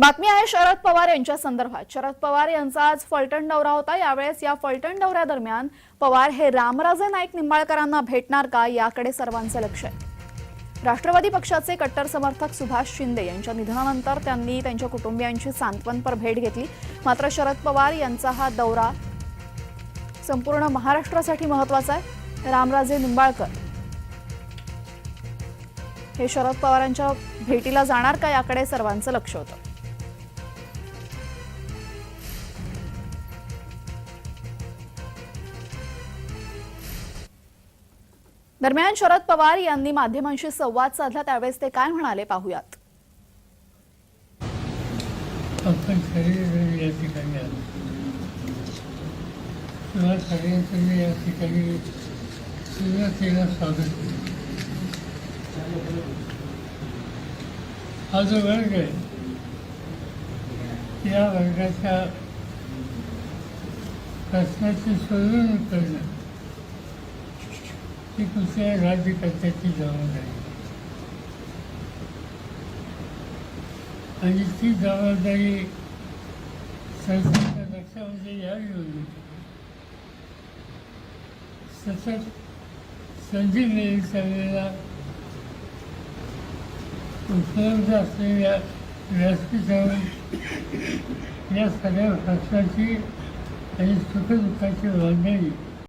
बातमी आहे शरद पवार यांच्या संदर्भात. शरद पवार यांचा आज फलटण दौरा होता. यावेळेस या फलटण दौऱ्यादरम्यान पवार हे रामराजे नाईक निंबाळकरांना भेटणार का याकडे सर्वांचं लक्ष आहे. राष्ट्रवादी पक्षाचे कट्टर समर्थक सुभाष शिंदे यांच्या निधनानंतर त्यांनी त्यांच्या कुटुंबियांची सांत्वनपर भेट घेतली. मात्र शरद पवार यांचा हा दौरा संपूर्ण महाराष्ट्रासाठी महत्त्वाचा आहे. रामराजे निंबाळकर हे शरद पवारांच्या भेटीला जाणार का याकडे सर्वांचं लक्ष होतं. दरम्यान शरद पवार यांनी माध्यमांशी संवाद साधला त्यावेळेस ते काय म्हणाले पाहूयात. आपण सगळे या ठिकाणी आलो. या ठिकाणी सुरुवातीला स्वागत केलं. हा जो वर्ग आहे या वर्गाच्या प्रश्नाची सोडवणूक करणं ती दुसऱ्या राज्यकर्त्याची जबाबदारी. आणि ती जबाबदारी सरकारच्या लक्षामध्ये यावी होती सतत संधी मिळेल त्यावेळेला उपलब्ध असलेल्या व्यासपीठावर या सगळ्या प्रश्नाची आणि सुखदुःखाची बांधणी